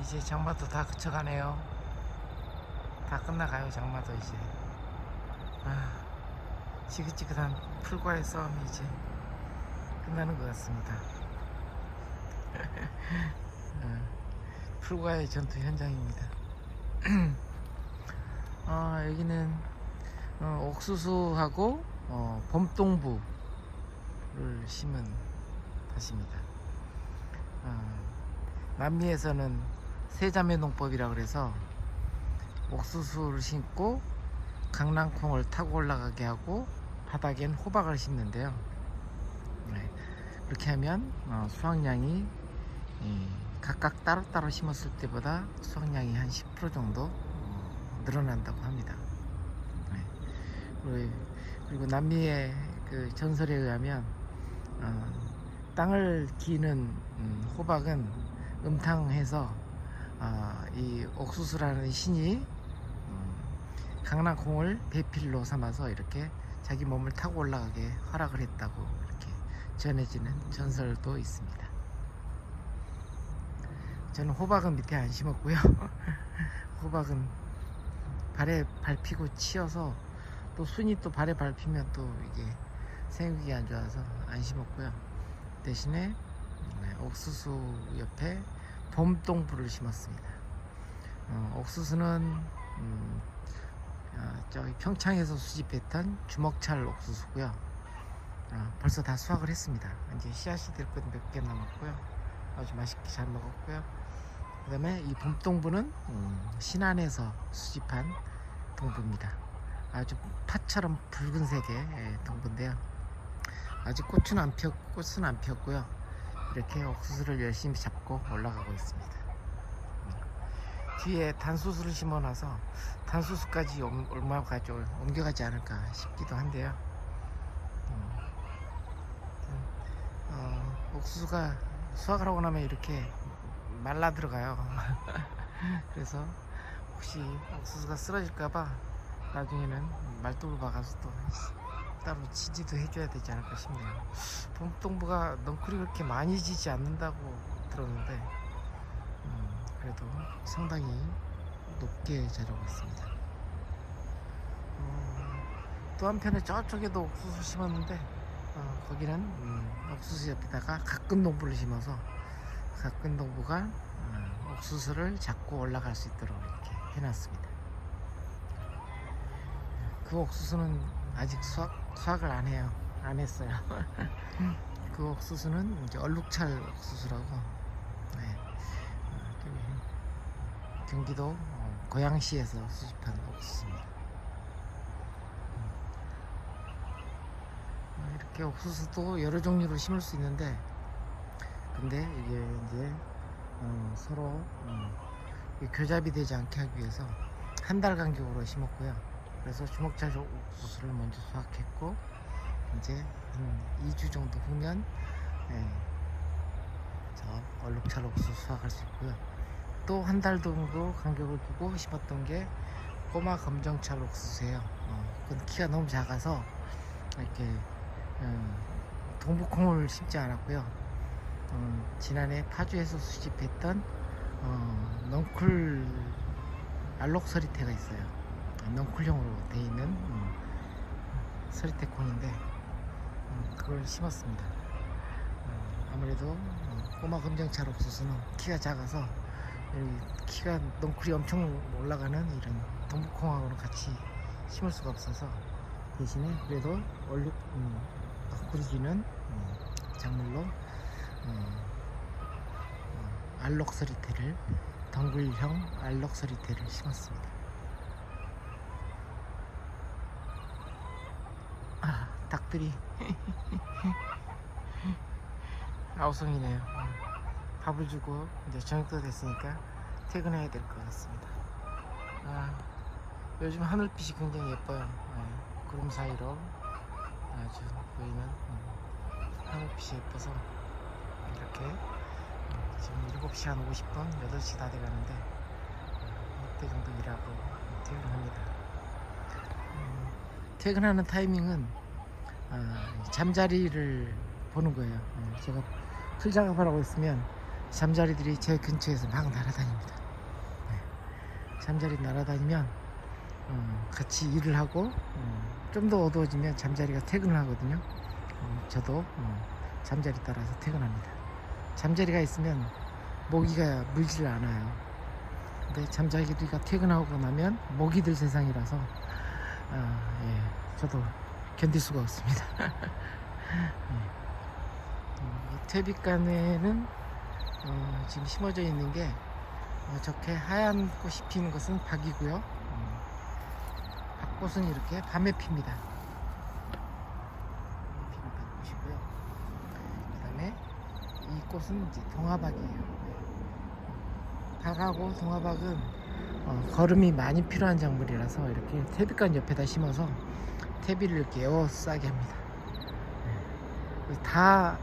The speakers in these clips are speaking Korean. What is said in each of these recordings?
이제 장마도 다 그쳐가네요. 다 끝나가요 장마도 이제. 아, 지긋지긋한 풀과의 싸움이 이제 끝나는 것 같습니다. 어, 풀과의 전투 현장입니다. 아, 여기는 어, 옥수수하고 어, 봄동부를 심은 밭입니다. 어, 남미에서는 세자매 농법이라 그래서 옥수수를 심고 강낭콩을 타고 올라가게 하고 바닥엔 호박을 심는데요. 네, 그렇게 하면 어, 수확량이 이, 각각 따로따로 심었을 때보다 수확량이 한 10% 정도 어, 늘어난다고 합니다. 네. 그리고, 그리고 남미의 그 전설에 의하면 어, 땅을 기는 음, 호박은 음탕해서 아, 이 옥수수라는 신이 음, 강낭콩을 배필로 삼아서 이렇게 자기 몸을 타고 올라가게 허락을 했다고 이렇게 전해지는 전설도 있습니다. 저는 호박은 밑에 안 심었고요. 호박은 발에 밟히고 치여서 또 순이 또 발에 밟히면 또 이게 생육이 안 좋아서 안 심었고요. 대신에 네, 옥수수 옆에 봄동부를 심었습니다. 어, 옥수수는 음, 아, 저기 평창에서 수집했던 주먹찰 옥수수고요. 아, 벌써 다 수확을 했습니다. 이제 씨앗이 될 것 몇 개 남았고요. 아주 맛있게 잘 먹었고요. 그 다음에 이 봄동부는 음, 신안에서 수집한 동부입니다. 아주 파처럼 붉은색의 예, 동부인데요. 아직 꽃은 안 피었, 꽃은 안 피었고요. 이렇게 옥수수를 열심히 잡고 올라가고 있습니다. 음. 뒤에 단수수를 심어놔서 단수수까지 옮- 옮겨가지, 않을까 싶기도 한데요. 음. 어, 옥수수가 수확을 하고 나면 이렇게 말라 들어가요. 그래서 혹시 옥수수가 쓰러질까봐 나중에는 말뚝을 박아서 또 따로 치지도 해줘야 되지 않을까 싶네요. 봄동부가 넝쿨이 그렇게 많이 지지 않는다고 들었는데 음, 그래도 상당히 높게 자라고 있습니다. 어, 또 한편에 저쪽에도 옥수수 심었는데 어, 거기는 음, 옥수수 옆에다가 가끈동부를 심어서 가끈동부가 어, 옥수수를 잡고 올라갈 수 있도록 이렇게 해놨습니다. 그 옥수수는 아직 수확, 수확을 안 해요. 안 했어요. 그 옥수수는 이제 얼룩찰 옥수수라고 네. 어, 경기도 어, 고양시에서 수집한 옥수수입니다. 어, 이렇게 옥수수도 여러 종류로 심을 수 있는데 근데 이게 이제 어, 서로 음, 이 교잡이 되지 않게 하기 위해서 한 달 간격으로 심었고요. 그래서 주먹찰 옥수수를 먼저 수확했고 이제 한 2주 정도 후면 예, 저 얼룩찰 옥수수 수확할 수 있고요. 또 한 달 정도 간격을 두고 심었던 게 꼬마 검정찰 옥수수예요. 어, 그건 키가 너무 작아서 이렇게 음, 동북콩을 심지 않았고요. 음, 지난해 파주에서 수집했던 어, 넝쿨 알록서리태가 있어요. 넝쿨형으로 돼 있는 음, 서리태콩인데 음, 그걸 심었습니다. 어, 아무래도 어, 꼬마 검정찰 옥수수는 키가 작아서 여기 키가 넝쿨이 엄청 올라가는 이런 동북콩하고는 같이 심을 수가 없어서 대신에 그래도 얼룩 음, 넝쿨이지는 음, 작물로 음, 어, 알록서리태를 덩굴형 알록서리태를 심었습니다. 닭들이 아우성이네요. 음, 밥을 주고 이제 저녁도 됐으니까 퇴근해야 될 것 같습니다. 아, 요즘 하늘빛이 굉장히 예뻐요. 네, 구름 사이로 아주 보이는 음, 하늘빛이 예뻐서 이렇게 음, 지금 7시 한 50분, 8시 다 돼가는데 음, 이때 정도 일하고 퇴근합니다. 음, 퇴근하는 타이밍은 아, 잠자리를 보는 거예요. 어, 제가 풀 작업을 하고 있으면 잠자리들이 제 근처에서 막 날아다닙니다. 네. 잠자리 날아다니면 어, 같이 일을 하고 좀 더 어두워지면 잠자리가 퇴근을 하거든요. 어, 저도 어, 잠자리 따라서 퇴근합니다. 잠자리가 있으면 모기가 물질 않아요. 근데 잠자리가 퇴근하고 나면 모기들 세상이라서 아, 예, 저도 견딜 수가 없습니다. 예. 음, 이 퇴비간에는 어, 지금 심어져 있는 게 어, 저렇게 하얀 꽃이 피는 것은 박이고요. 음, 박꽃은 이렇게 밤에 핍니다. 피는 박꽃이고요. 그다음에 이 꽃은 이제 동화박이에요. 박하고 동화박은 어, 거름이 많이 필요한 작물이라서 이렇게 퇴비간 옆에다 심어서 퇴비를 이렇게 에워싸게 합니다. 네. 다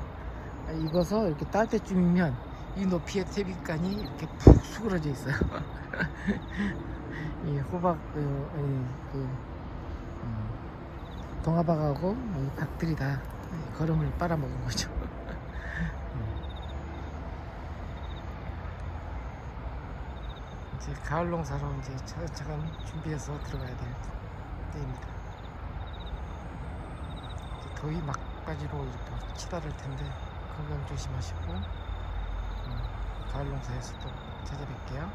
익어서 이렇게 딸 때쯤이면 이 높이의 퇴비간이 이렇게 푹 수그러져 있어요. 이 호박 그, 이, 그 음, 동화박하고 이 박들이 다 거름을 빨아먹은 거죠. 이제 가을 농사로 이제 차근차근 준비해서 들어가야 될 때입니다. 더위 막바지로 이렇게 치달을 텐데 건강 조심하시고 음, 가을 농사에서 또 찾아뵐게요.